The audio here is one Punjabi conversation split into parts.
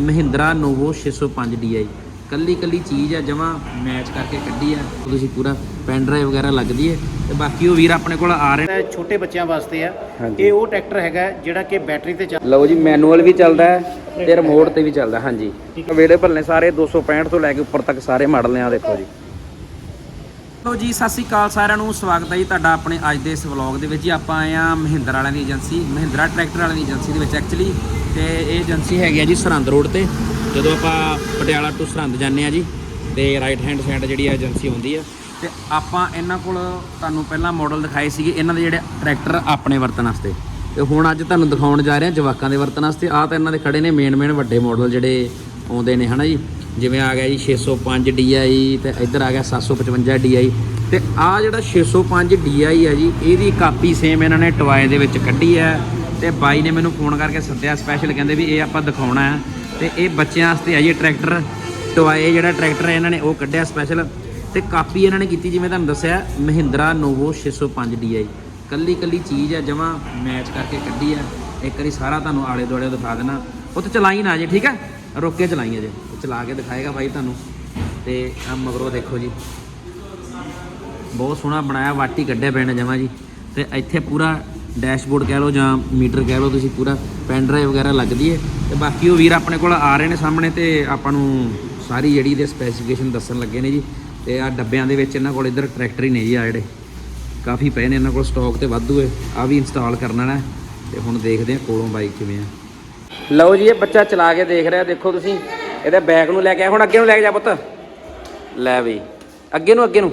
ਮਹਿੰਦਰਾ ਨੋਵੋ 605 DI ਕੱਲੀ ਕੱਲੀ ਚੀਜ਼ ਆ ਜਮਾ ਮੈਚ ਕਰਕੇ ਕੱਢੀ ਆ। ਤੁਸੀਂ ਪੂਰਾ ਪੈਨ ਡਰਾਈਵ ਵਗੈਰਾ ਲੱਗਦੀ ਹੈ ਤੇ ਬਾਕੀ ਉਹ ਵੀਰ ਆਪਣੇ ਕੋਲ ਆ ਰਹੇ ਨੇ। ਛੋਟੇ ਬੱਚਿਆਂ ਵਾਸਤੇ ਆ। ਹਾਂਜੀ। ਇਹ ਉਹ ਟਰੈਕਟਰ ਹੈਗਾ ਜਿਹੜਾ ਕਿ ਬੈਟਰੀ ਤੇ ਚੱਲ ਲਓ ਜੀ ਮੈਨੂਅਲ ਵੀ ਚੱਲਦਾ ਹੈ ਤੇ ਰਿਮੋਟ ਤੇ ਵੀ ਚੱਲਦਾ ਹਾਂਜੀ। ਅਵੇਲੇਬਲ ਨੇ ਸਾਰੇ 265 ਤੋਂ ਲੈ ਕੇ ਉੱਪਰ ਤੱਕ ਸਾਰੇ ਮਾਡਲ ਨੇ ਆ ਦੇਖੋ ਜੀ। ਲੋ ਜੀ ਸਤਿ ਸ੍ਰੀ ਅਕਾਲ ਸਾਰਿਆਂ ਨੂੰ। ਸਵਾਗਤ ਹੈ ਜੀ ਤੁਹਾਡਾ ਆਪਣੇ ਅੱਜ ਦੇ ਇਸ ਵਲੌਗ ਦੇ ਵਿੱਚ। ਜੀ ਆਪਾਂ ਆਏ ਆ ਮਹਿੰਦਰ ਵਾਲਿਆਂ ਦੀ ਏਜੰਸੀ ਮਹਿੰਦਰਾ ਟਰੈਕਟਰ ਵਾਲਿਆਂ ਦੀ ਏਜੰਸੀ ਦੇ ਵਿੱਚ। ਐਕਚੁਅਲੀ ਤੇ ਇਹ ਏਜੰਸੀ ਹੈਗੀ ਆ ਜੀ ਸਰਹੰਦ ਰੋਡ ਤੇ। ਜਦੋਂ ਆਪਾਂ ਪਟਿਆਲਾ ਟੂ ਸਰਹੰਦ ਜਾਂਦੇ ਆ ਜੀ, ਤੇ ਰਾਈਟ ਹੈਂਡ ਸਾਈਡ ਜਿਹੜੀ ਆ ਏਜੰਸੀ ਹੁੰਦੀ ਆ। ਤੇ ਆਪਾਂ ਇਹਨਾਂ ਕੋਲ ਤੁਹਾਨੂੰ ਪਹਿਲਾਂ ਮਾਡਲ ਦਿਖਾਏ ਸੀਗੇ, ਇਹਨਾਂ ਦੇ ਜਿਹੜੇ ਟਰੈਕਟਰ ਆਪਣੇ ਵਰਤਣ ਵਾਸਤੇ। ਤੇ ਹੁਣ ਅੱਜ ਤੁਹਾਨੂੰ ਦਿਖਾਉਣ ਜਾ ਰਹੇ ਹਾਂ ਜਵਾਕਾਂ ਦੇ ਵਰਤਣ ਵਾਸਤੇ। ਆਹ ਤਾਂ ਇਹਨਾਂ ਦੇ ਖੜੇ ਨੇ ਮੇਨ ਮੇਨ ਵੱਡੇ ਮਾਡਲ ਜਿਹੜੇ ਆਉਂਦੇ ਨੇ, ਹਨਾ ਜੀ? ਜਿਵੇਂ ਆ ਗਿਆ ਜੀ 605 DI ਤੇ ਇੱਧਰ ਆ ਗਿਆ 755 DI ਤੇ ਆ ਜਿਹੜਾ 605 DI ਆ ਜੀ, ਇਹਦੀ ਕਾਪੀ ਸੇਮ ਇਹਨਾਂ ਨੇ ਟਵਾਏ ਦੇ ਵਿੱਚ ਕੱਢੀ ਹੈ ਤੇ ਬਾਈ ਨੇ ਮੈਨੂੰ ਫੋਨ ਕਰਕੇ ਸੱਦਿਆ ਸਪੈਸ਼ਲ ਕਹਿੰਦੇ ਵੀ ਇਹ ਆਪਾਂ ਦਿਖਾਉਣਾ ਹੈ ਤੇ ਇਹ ਬੱਚਿਆਂ ਵਾਸਤੇ ਹੈ ਜੀ ਟਰੈਕਟਰ ਟੋਏ ਜਿਹੜਾ ਟਰੈਕਟਰ ਹੈ, ਇਹਨਾਂ ਨੇ ਉਹ ਕੱਢਿਆ ਸਪੈਸ਼ਲ ਤੇ ਕਾਪੀ ਇਹਨਾਂ ਨੇ ਕੀਤੀ ਜਿਵੇਂ ਤੁਹਾਨੂੰ ਦੱਸਿਆ, ਮਹਿੰਦਰਾ ਨੋਵੋ 605 DI ਕੱਲੀ ਕੱਲੀ ਚੀਜ਼ ਹੈ, ਜਮਾ ਮੈਚ ਕਰਕੇ ਕੱਢੀ ਹੈ। ਇੱਕ ਵਾਰੀ ਸਾਰਾ ਤੁਹਾਨੂੰ ਆਲੇ ਦੁਆਲੇ ਦਿਖਾ ਦੇਣਾ। ਉਹ ਤੇ ਚਲਾਈ ਨਾ ਜੇ ਠੀਕ ਹੈ? ਰੁੱਕ ਕੇ ਚਲਾਈ ਅਜੇ। ਉਹ ਚਲਾ ਕੇ ਦਿਖਾਏਗਾ ਬਾਈ ਤੁਹਾਨੂੰ। ਤੇ ਆ ਮਗਰੋਂ ਦੇਖੋ ਜੀ। ਬਹੁਤ ਸੋਹਣਾ ਬਣਾਇਆ, ਵਾਟੀ ਕੱਢਿਆ ਪੈਣਾ ਜਮਾ ਜੀ। ਤੇ ਇੱਥੇ ਪੂਰਾ ਡੈਸ਼ਬੋਰਡ ਕਹਿ ਲਓ ਜਾਂ ਮੀਟਰ ਕਹਿ ਲਓ, ਤੁਸੀਂ ਪੂਰਾ ਪੈਨ ਡਰਾਈਵ ਵਗੈਰਾ ਲੱਗਦੀ ਹੈ ਤੇ ਬਾਕੀ ਉਹ ਵੀਰ ਆਪਣੇ ਕੋਲ ਆ ਰਹੇ ਨੇ ਸਾਹਮਣੇ ਤੇ ਆਪਾਂ ਨੂੰ ਸਾਰੀ ਜਿਹੜੀ ਦੇ ਸਪੈਸੀਫਿਕੇਸ਼ਨ ਦੱਸਣ ਲੱਗੇ ਨੇ ਜੀ। ਤੇ ਆ ਡੱਬਿਆਂ ਦੇ ਵਿੱਚ ਇਹਨਾਂ ਕੋਲ ਇੱਧਰ ਟਰੈਕਟਰ ਹੀ ਨੇ ਜੀ ਆ ਜਿਹੜੇ। ਕਾਫੀ ਪਏ ਨੇ ਇਹਨਾਂ ਕੋਲ ਸਟਾਕ ਤੇ ਵਾਧੂ ਹੈ। ਆ ਵੀ ਇੰਸਟਾਲ ਕਰਨਾ ਨਾ ਤੇ ਹੁਣ ਦੇਖਦੇ ਆ ਕੋਲੋਂ ਬਾਈਕ ਕਿਵੇਂ ਆ। ਲਓ ਜੀ, ਇਹ ਬੱਚਾ ਚਲਾ ਕੇ ਦੇਖ ਰਿਹਾ। ਦੇਖੋ ਤੁਸੀਂ, ਇਹਦੇ ਬੈਗ ਨੂੰ ਲੈ ਕੇ ਆ ਹੁਣ ਅੱਗੇ ਨੂੰ ਲੈ ਕੇ ਜਾ ਪੁੱਤ। ਲੈ ਵੀ। ਅੱਗੇ ਨੂੰ ਅੱਗੇ ਨੂੰ।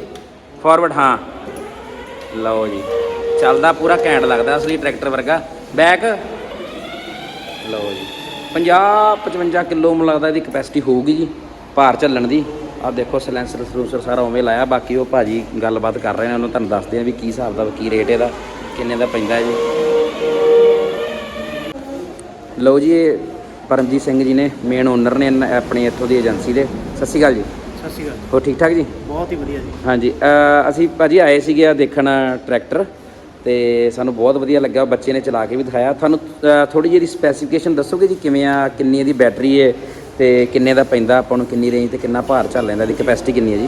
ਫਾਰਵਰਡ ਹਾਂ। ਲਓ ਜੀ। ਚੱਲਦਾ ਪੂਰਾ ਘੈਂਟ ਲੱਗਦਾ ਅਸਲੀ ਟਰੈਕਟਰ ਵਰਗਾ। ਬੈਕ। ਲਓ ਜੀ। 50 55 ਕਿਲੋ ਮੈਨੂੰ ਲੱਗਦਾ ਇਹਦੀ ਕਪੈਸਿਟੀ ਹੋਊਗੀ ਜੀ ਭਾਰ ਚੱਲਣ ਦੀ। ਆ ਦੇਖੋ ਸਲੈਂਸਰ ਸਲੂਸਰ ਸਾਰਾ ਉਵੇਂ ਲਾਇਆ ਬਾਕੀ ਉਹ ਭਾਜੀ ਗੱਲਬਾਤ ਕਰ ਰਹੇ ਨੇ ਉਹਨੂੰ ਤੁਹਾਨੂੰ ਦੱਸਦੇ ਆ ਵੀ ਕੀ ਹਿਸਾਬ ਦਾ ਕੀ ਰੇਟ ਇਹਦਾ ਕਿੰਨੇ ਦਾ ਪੈਂਦਾ ਜੀ। ਲਓ ਜੀ ਇਹ ਪਰਮਜੀਤ ਸਿੰਘ ਜੀ ਨੇ ਮੇਨ ਓਨਰ ਨੇ ਆਪਣੀ ਇੱਥੋਂ ਦੀ ਏਜੰਸੀ ਦੇ। ਸਤਿ ਸ਼੍ਰੀ ਅਕਾਲ ਜੀ। ਸਤਿ ਸ਼੍ਰੀ ਅਕਾਲ। ਹੋ ਠੀਕ ਠਾਕ ਜੀ? ਬਹੁਤ ਹੀ ਵਧੀਆ ਜੀ। ਹਾਂਜੀ ਅ, ਅਸੀਂ ਭਾਜੀ ਆਏ ਸੀਗੇ ਆ ਦੇਖਣ ਟਰੈਕਟਰ। ਤੇ ਸਾਨੂੰ ਬਹੁਤ ਵਧੀਆ ਲੱਗਾ ਬੱਚੇ ਨੇ ਚਲਾ ਕੇ ਵੀ ਦਿਖਾਇਆ। ਤੁਹਾਨੂੰ ਥੋੜੀ ਜਿਹੀ ਸਪੈਸੀਫਿਕੇਸ਼ਨ ਦੱਸੋਗੇ ਜੀ ਕਿਵੇਂ ਆ ਕਿੰਨੀ ਇਹਦੀ ਬੈਟਰੀ ਹੈ ਤੇ ਕਿੰਨੇ ਦਾ ਪੈਂਦਾ ਆਪਾਂ ਨੂੰ ਕਿੰਨੀ ਰੇਂਜ ਤੇ ਕਿੰਨਾ ਭਾਰ ਚੱਲ ਲੈਂਦਾ ਇਹਦੀ ਕਪੈਸਿਟੀ ਕਿੰਨੀ ਹੈ ਜੀ?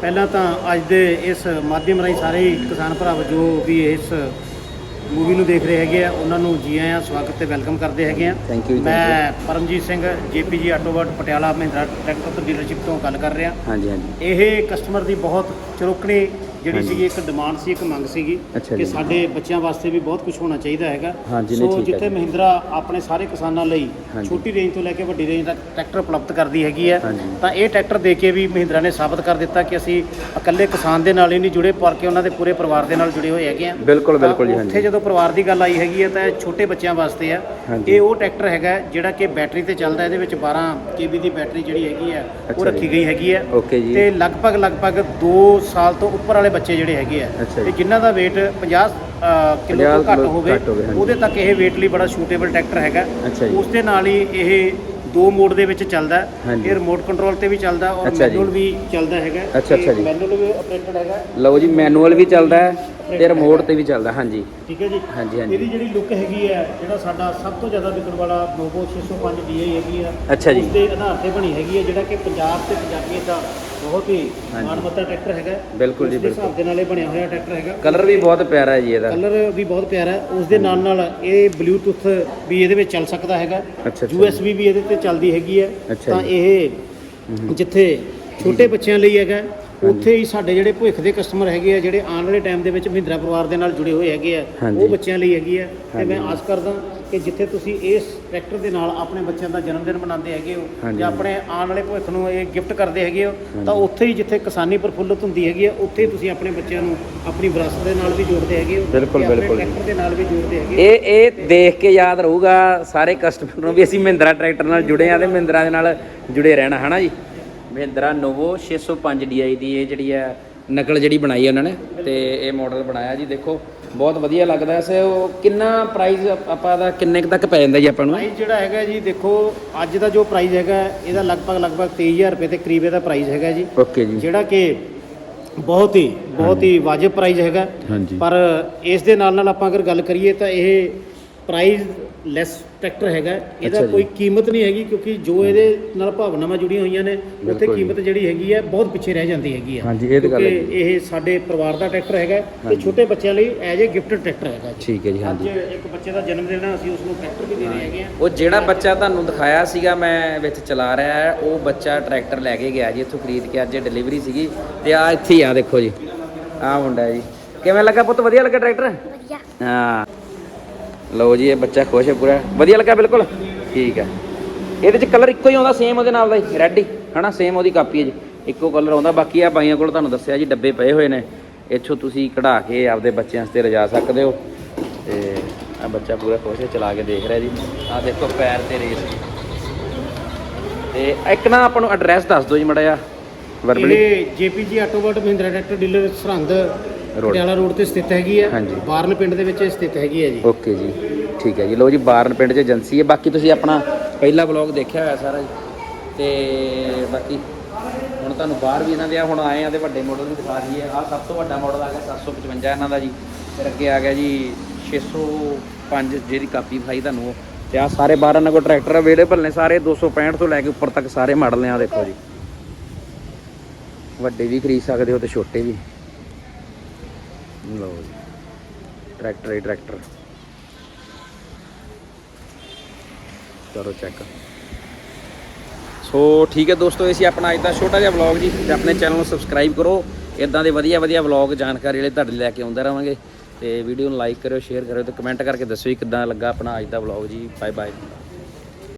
ਪਹਿਲਾਂ ਤਾਂ ਅੱਜ ਦੇ ਇਸ ਮਾਧਿਅਮ ਰਾਹੀਂ ਸਾਰੇ ਕਿਸਾਨ ਭਰਾ ਜੋ ਵੀ ਇਸ ਮੂਵੀ ਨੂੰ ਦੇਖ ਰਹੇ ਹੈਗੇ ਆ ਉਹਨਾਂ ਨੂੰ ਜੀ ਆਇਆਂ ਸਵਾਗਤ ਤੇ ਵੈਲਕਮ ਕਰਦੇ ਹੈਗੇ ਆ। You, thank ਮੈਂ ਪਰਮਜੀਤ ਸਿੰਘ ਜੀਪੀਜੀ ਆਟੋਵਰਡ ਪਟਿਆਲਾ ਮਹਿੰਦਰਾ ਟਰੈਕਟਰ ਡੀਲਰਸ਼ਿਪ ਤੋਂ ਗੱਲ ਕਰ ਰਿਹਾ। ਹਾਂਜੀ ਹਾਂਜੀ। ਇਹ ਕਸਟਮਰ ਦੀ ਬਹੁਤ ਚਰੋਕਣੀ ਜਿਹੜੀ ਹਾਂਜੀ। ਸੀਗੀ ਇੱਕ ਡਿਮਾਂਡ ਸੀ ਇੱਕ ਮੰਗ ਸੀਗੀ ਅੱਛਾ ਕਿ ਜੀ। ਸਾਡੇ ਬੱਚਿਆਂ ਵਾਸਤੇ ਵੀ ਬਹੁਤ ਕੁਝ ਹੋਣਾ ਚਾਹੀਦਾ ਹੈਗਾ ਹਾਂਜੀ, ਨਹੀਂ, ਸੋ ਠੀਕ ਹੈ ਜਿੱਥੇ ਜੀ। ਮਹਿੰਦਰਾ ਆਪਣੇ ਸਾਰੇ ਕਿਸਾਨਾਂ ਲਈ ਹਾਂਜੀ। ਛੋਟੀ ਰੇਂਜ ਤੋਂ ਲੈ ਕੇ ਵੱਡੀ ਰੇਂਜ ਤੱਕ ਟਰੈਕਟਰ ਉਪਲਬਧ ਕਰਦੀ ਹੈਗੀ ਹੈ ਹਾਂਜੀ। ਤਾਂ ਇਹ ਟਰੈਕਟਰ ਦੇ ਕੇ ਵੀ ਮਹਿੰਦਰਾ ਨੇ ਸਾਬਤ ਕਰ ਦਿੱਤਾ ਕਿ ਅਸੀਂ ਇਕੱਲੇ ਕਿਸਾਨ ਦੇ ਨਾਲ ਹੀ ਨਹੀਂ ਜੁੜੇ ਪਰ ਕਿ ਉਹਨਾਂ ਦੇ ਪੂਰੇ ਪਰਿਵਾਰ ਦੇ ਨਾਲ ਜੁੜੇ ਹੋਏ ਹੈਗੇ ਆ ਬਿਲਕੁਲ ਤਾਂ ਬਿਲਕੁਲ ਜੀ ਉੱਥੇ ਹਾਂਜੀ ਜਦੋਂ ਪਰਿਵਾਰ ਦੀ ਗੱਲ ਆਈ ਹੈਗੀ ਹੈ ਤਾਂ ਇਹ ਛੋਟੇ ਬੱਚਿਆਂ ਵਾਸਤੇ ਆ ਹਾਂਜੀ। ਇਹ ਉਹ ਟਰੈਕਟਰ ਹੈਗਾ ਜਿਹੜਾ ਕਿ ਬੈਟਰੀ ਤੇ ਚੱਲਦਾ ਇਹਦੇ ਵਿੱਚ 12 ਕੇਬੀ ਦੀ ਬੈਟਰੀ ਜਿਹੜੀ ਹੈਗੀ ਅੱਛਾ ਉਹ ਰੱਖੀ। ਗਈ ਹੈਗੀ ਹੈ ਓਕੇ ਜੀ ਤੇ ਲਗਭਗ ਲਗਭਗ 2 ਸਾਲ ਤੋਂ ਉੱਪਰ ਵਾਲੇ ਬੱਚੇ ਜਿਹੜੇ ਹੈਗੇ ਆ ਅੱਛਾ ਜੀ। ਤੇ ਜਿਨ੍ਹਾਂ ਦਾ weight 50 ਅ, ਕਿਲੋ 50 ਤੋਂ ਘੱਟ ਕਿਲੋ ਹੋਵੇ ਘੱਟ ਹੋਵੇ, ਹਾਂਜੀ। ਉਹਦੇ ਤੱਕ ਇਹ weight ਲਈ ਬੜਾ ਸੂਟੇਬਲ ਟਰੈਕਟਰ ਹੈਗਾ ਅੱਛਾ ਜੀ। ਉਸ ਦੇ ਨਾਲ ਹੀ ਇਹ ਦੋ ਮੋਡ ਦੇ ਵਿੱਚ ਚੱਲਦਾ ਹੈ। ਹਾਂਜੀ। ਇਹ ਰਿਮੋਟ ਕੰਟਰੋਲ ਤੇ ਵੀ ਚੱਲਦਾ ਔਰ ਅੱਛਾ ਜੀ। ਮੈਨੂਅਲ ਵੀ ਚੱਲਦਾ ਹੈਗਾ ਅੱਛਾ, ਅੱਛਾ ਜੀ। ਮੈਨੂਅਲ ਵੀ ਆਪਰੇਟਡ ਹੈਗਾ ਲਓ ਜੀ ਮੈਨੂਅਲ ਵੀ ਚੱਲਦਾ ਹੈ ਤੇ ਰਿਮੋਟ ਤੇ ਵੀ ਚੱਲਦਾ ਹਾਂਜੀ ਠੀਕ ਹੈ ਜੀ ਹਾਂਜੀ, ਹਾਂਜੀ। ਇਹਦੀ ਜਿਹੜੀ ਲੁੱਕ ਹੈਗੀ ਹੈ ਜਿਹੜਾ ਸਾਡਾ ਸਭ ਤੋਂ ਜ਼ਿਆਦਾ ਵਿਕਣ ਵਾਲਾ ਨੋਵੋ 605 DI ਹੈਗੀ ਆ ਅੱਛਾ ਜੀ। ਉਸ ਦੇ ਆਧਾਰ ਤੇ ਬਣੀ ਹੈਗੀ ਹੈ ਜਿਹੜਾ ਕਿ ਪੰਜਾਬ ਤੇ ਪੰਜਾਬੀਆਂ ਦਾ ਬਹੁਤ ਹੀ ਹਾਂਜੀ। ਟਰੈਕਟਰ ਹੈਗਾ ਬਿਲਕੁਲ ਜੀ, ਉਸ ਦੇ ਬਿਲਕੁਲ। ਹਿਸਾਬ ਦੇ ਨਾਲ ਇਹ ਬਣਿਆ ਹੋਇਆ ਟਰੈਕਟਰ ਹੈਗਾ ਕਲਰ ਵੀ ਬਹੁਤ ਪਿਆਰਾ ਹੈ ਜੀ ਇਹਦਾ ਕਲਰ ਵੀ ਬਹੁਤ ਪਿਆਰਾ ਹੈ ਉਸ ਦੇ ਨਾਲ ਨਾਲ ਇਹ ਬਲੂਟੁੱਥ ਵੀ ਇਹਦੇ ਵਿੱਚ ਚੱਲ ਸਕਦਾ ਹੈਗਾ ਅੱਛਾ, ਅੱਛਾ। USB ਵੀ ਇਹਦੇ ਤੇ ਚੱਲਦੀ ਹੈਗੀ ਹੈ ਅੱਛਾ ਤਾਂ ਜੀ। ਇਹ ਜਿੱਥੇ ਛੋਟੇ ਬੱਚਿਆਂ ਲਈ ਹੈਗਾ ਉੱਥੇ ਹੀ ਸਾਡੇ ਜਿਹੜੇ ਭਵਿੱਖ ਦੇ ਕਸਟਮਰ ਹੈਗੇ ਆ ਜਿਹੜੇ ਆਉਣ ਵਾਲੇ ਟਾਈਮ ਦੇ ਵਿੱਚ ਮਹਿੰਦਰਾ ਪਰਿਵਾਰ ਦੇ ਨਾਲ ਜੁੜੇ ਹੋਏ ਹੈਗੇ ਆ ਹਾਂਜੀ। ਉਹ ਬੱਚਿਆਂ ਲਈ ਹੈਗੀ ਆ ਤੇ ਮੈਂ। ਆਸ ਕਰਦਾ ਕਿ ਜਿੱਥੇ ਤੁਸੀਂ ਇਸ ਟਰੈਕਟਰ ਦੇ ਨਾਲ ਆਪਣੇ ਬੱਚਿਆਂ ਦਾ ਜਨਮ ਦਿਨ ਮਨਾਉਂਦੇ ਹੈਗੇ ਹੋ ਹਾਂਜੀ। ਜਾਂ ਆਪਣੇ ਆਉਣ ਵਾਲੇ ਭਵਿੱਖ ਨੂੰ ਇਹ ਗਿਫਟ ਕਰਦੇ ਹੈਗੇ ਹੋ ਤਾਂ। ਉੱਥੇ ਹੀ ਜਿੱਥੇ ਕਿਸਾਨੀ ਪ੍ਰਫੁੱਲਤ ਹੁੰਦੀ ਹੈਗੀ ਆ ਉੱਥੇ ਹੀ ਤੁਸੀਂ ਆਪਣੇ ਬੱਚਿਆਂ ਨੂੰ ਆਪਣੀ ਵਿਰਾਸਤ ਦੇ ਨਾਲ ਵੀ ਜੋੜਦੇ ਹੈਗੇ ਹੋ ਬਿਲਕੁਲ, ਤੇ ਆਪਣੇ ਬਿਲਕੁਲ। ਟਰੈਕਟਰ ਦੇ ਨਾਲ ਵੀ ਜੋੜਦੇ ਹੈਗੇ ਹੋ। ਇਹ ਇਹ ਦੇਖ ਕੇ ਯਾਦ ਰਹੂਗਾ ਸਾਰੇ ਕਸਟਮਰ ਨੂੰ ਵੀ ਅਸੀਂ ਮਹਿੰਦਰਾ ਟਰੈਕਟਰ ਨਾਲ ਜੁੜੇ ਆ ਤੇ ਮਹਿੰਦਰਾ ਦੇ ਨਾਲ ਜੁੜੇ ਰਹਿਣਾ ਹਨਾ ਜੀ ਮਹਿੰਦਰਾ ਨੋਵੋ 605 DI ਦੀ ਇਹ ਜਿਹੜੀ ਹੈ ਨਕਲ ਜਿਹੜੀ ਬਣਾਈ ਹੈ ਉਹਨਾਂ ਨੇ ਤੇ ਇਹ ਮਾਡਲ ਬਣਾਇਆ ਜੀ ਦੇਖੋ ਬਹੁਤ ਵਧੀਆ ਲੱਗਦਾ ਐਸੇ ਉਹ ਕਿੰਨਾ ਪ੍ਰਾਈਸ ਆਪਾਂ ਦਾ ਕਿੰਨੇ ਕੁ ਤੱਕ ਪੈ ਜਾਂਦਾ ਜੀ ਆਪਾਂ ਨੂੰ? ਪ੍ਰਾਈਸ ਜਿਹੜਾ ਹੈਗਾ ਜੀ ਦੇਖੋ ਅੱਜ ਦਾ ਜੋ ਪ੍ਰਾਈਸ ਹੈਗਾ ਇਹਦਾ ਲਗਭਗ ਲਗਭਗ 23000 ਰੁਪਏ ਦੇ ਕਰੀਬ ਇਹਦਾ ਪ੍ਰਾਈਸ ਹੈਗਾ ਜੀ। ਓਕੇ ਜੀ। ਜਿਹੜਾ ਕਿ ਬਹੁਤ ਹੀ ਬਹੁਤ ਹੀ ਵਾਜਬ ਪ੍ਰਾਈਸ ਹੈਗਾ। ਪਰ ਇਸ ਦੇ ਨਾਲ ਨਾਲ ਆਪਾਂ ਅਗਰ ਗੱਲ ਕਰੀਏ ਤਾਂ ਇਹ ਪ੍ਰਾਈਸ ਲੈਸ ਟਰੈਕਟਰ ਹੈਗਾ ਇਹਦਾ। ਕੋਈ ਕੀਮਤ ਨਹੀਂ ਹੈਗੀ ਕਿਉਂਕਿ ਜੋ ਇਹਦੇ ਨਾਲ ਭਾਵਨਾਵਾਂ ਜੁੜੀਆਂ ਹੋਈਆਂ ਨੇ ਉੱਥੇ। ਕੀਮਤ ਜਿਹੜੀ ਹੈਗੀ ਹੈ ਬਹੁਤ ਪਿੱਛੇ ਰਹਿ ਜਾਂਦੀ ਹੈਗੀ ਹੈ ਹਾਂਜੀ, ਇਹ ਤਾਂ ਗੱਲ ਕਿਉਂਕਿ ਹੈਗੀ। ਇਹ ਸਾਡੇ ਪਰਿਵਾਰ ਦਾ ਟਰੈਕਟਰ ਹੈਗਾ ਤੇ। ਛੋਟੇ ਬੱਚਿਆਂ ਲਈ ਐਜ ਏ ਗਿਫਟਡ ਟਰੈਕਟਰ ਹੈਗਾ ਠੀਕ ਹੈ ਜੀ ਅੱਜ ਹਾਂਜੀ ਇੱਕ ਬੱਚੇ ਦਾ ਜਨਮ ਦਿਨ ਹੈ ਅਸੀਂ ਉਸ ਨੂੰ ਟਰੈਕਟਰ ਵੀ ਦੇ ਰਹੇ ਹੈਗੇ ਆ। ਉਹ ਜਿਹੜਾ ਬੱਚਾ ਤੁਹਾਨੂੰ ਦਿਖਾਇਆ ਸੀਗਾ ਮੈਂ ਵਿੱਚ ਚਲਾ ਰਿਹਾ ਹੈ ਉਹ ਬੱਚਾ ਟਰੈਕਟਰ ਲੈ ਕੇ ਗਿਆ ਜੀ ਇੱਥੋਂ ਖਰੀਦ ਕੇ ਅੱਜ ਡਿਲੀਵਰੀ ਸੀਗੀ। ਤੇ ਆ ਇੱਥੇ ਹੀ ਆ ਦੇਖੋ ਜੀ। ਆ ਮੁੰਡਾ ਜੀ। ਕਿਵੇਂ ਲੱਗਾ ਪੁੱਤ? ਵਧੀਆ ਲੱਗਾ ਟਰੈਕਟਰ ਵਧੀਆ। ਹਾਂ। ਲਓ ਜੀ, ਇਹ ਬੱਚਾ ਖੁਸ਼ ਹੈ ਪੂਰਾ। ਵਧੀਆ ਲੱਗਾ ਬਿਲਕੁਲ। ਠੀਕ ਹੈ। ਇਹਦੇ ਚ ਕਲਰ ਇੱਕੋ ਹੀ ਆਉਂਦਾ ਸੇਮ ਉਹਦੇ ਨਾਲ ਦਾ ਹੀ ਰੈੱਡ ਹੀ। ਹਨਾ ਸੇਮ ਉਹਦੀ ਕਾਪੀ ਹੈ ਜੀ। ਇੱਕੋ ਕਲਰ ਆਉਂਦਾ। ਬਾਕੀ ਆ ਬਾਈਆਂ ਕੋਲ ਤੁਹਾਨੂੰ ਦੱਸਿਆ ਜੀ, ਡੱਬੇ ਪਏ ਹੋਏ ਨੇ। ਇੱਥੋਂ ਤੁਸੀਂ ਕਢਾ ਕੇ ਆਪਦੇ ਬੱਚਿਆਂ ਵਾਸਤੇ ਰਜਾ ਸਕਦੇ ਹੋ। ਤੇ ਆ ਬੱਚਾ ਪੂਰਾ ਖੁਸ਼ ਹੈ, ਚਲਾ ਕੇ ਦੇਖ ਰਿਹਾ ਜੀ। ਆ ਦੇਖੋ, ਪੈਰ ਤੇ ਰੇਸ। ਤੇ ਇੱਕ ਨਾ ਆਪਾਂ ਨੂੰ ਐਡਰੈਸ ਦੱਸ ਦਿਓ ਜੀ ਮੜਾ ਜਿਹਾ ਵਰਬਲੀ ਇਹ JPG ਆਟੋਵਰਟ Mahindra tractor dealer Sirhind Patiala road ਤੇ ਸਥਿਤ ਹੈਗੀ ਹੈ ਹਾਂਜੀ। ਬਾਰਨ ਪਿੰਡ ਦੇ ਵਿੱਚ ਇਹ ਸਥਿਤ ਹੈਗੀ ਹੈ ਜੀ। ਓਕੇ ਜੀ ਠੀਕ ਹੈ ਜੀ। ਲਓ ਜੀ ਬਾਰਨ ਪਿੰਡ 'ਚ ਏਜੰਸੀ ਹੈ। ਬਾਕੀ ਤੁਸੀਂ ਆਪਣਾ ਪਹਿਲਾ ਵਲੌਗ ਦੇਖਿਆ ਹੋਇਆ ਸਾਰਾ ਜੀ। ਤੇ ਬਾਕੀ ਹੁਣ ਤੁਹਾਨੂੰ ਬਾਹਰ ਵੀ ਇਹਨਾਂ ਦੇ ਆ ਹੁਣ ਆਏ ਆ ਤੇ ਵੱਡੇ ਮਾਡਲ ਵੀ ਦਿਖਾ ਦਈਏ। ਆ ਸਭ ਤੋਂ ਵੱਡਾ ਮਾਡਲ ਆ ਗਿਆ 755 ਇਹਨਾਂ ਦਾ ਜੀ। ਫਿਰ ਅੱਗੇ ਆ ਗਿਆ ਜੀ 605 ਜਿਹਦੀ ਕਾਪੀ ਵਿਖਾਈ ਤੁਹਾਨੂੰ। ਉਹ। ਤੇ ਆ ਸਾਰੇ ਬਾਹਰ ਇਹਨਾਂ ਕੋਲ ਟਰੈਕਟਰ ਅਵੇਲੇਬਲ ਨੇ। ਸਾਰੇ 265 ਤੋਂ ਲੈ ਕੇ ਉੱਪਰ ਤੱਕ ਸਾਰੇ ਮਾਡਲ ਨੇ। ਆ ਦੇਖੋ ਜੀ। ਵੱਡੇ ਵੀ ਖਰੀਦ ਸਕਦੇ ਹੋ ਤੇ ਛੋਟੇ ਵੀ। ਲਓ ਜੀ। ਟਰੈਕਟਰ ਹੀ ਟਰੈਕਟਰ। ਕਰੋ ਚੈੱਕ ਸੋ ਠੀਕ ਹੈ ਦੋਸਤੋ, ਇਹ ਸੀ ਆਪਣਾ ਅੱਜ ਦਾ ਛੋਟਾ ਜਿਹਾ ਵਲੌਗ ਜੀ। ਤੇ ਆਪਣੇ ਚੈਨਲ ਨੂੰ ਸਬਸਕ੍ਰਾਈਬ ਕਰੋ। ਇਦਾਂ ਦੇ ਵਧੀਆ ਵਧੀਆ ਵਲੌਗ ਜਾਣਕਾਰੀ ਵਾਲੇ ਤੁਹਾਡੇ ਲੈ ਕੇ ਆਉਂਦਾ ਰਵਾਂਗੇ। ਤੇ ਵੀਡੀਓ ਨੂੰ ਲਾਈਕ ਕਰਿਓ ਸ਼ੇਅਰ ਕਰਿਓ ਤੇ ਕਮੈਂਟ ਕਰਕੇ ਦੱਸਿਓ ਜੀ ਕਿੱਦਾਂ ਲੱਗਾ ਆਪਣਾ ਅੱਜ ਦਾ ਵਲੌਗ ਜੀ। Bye bye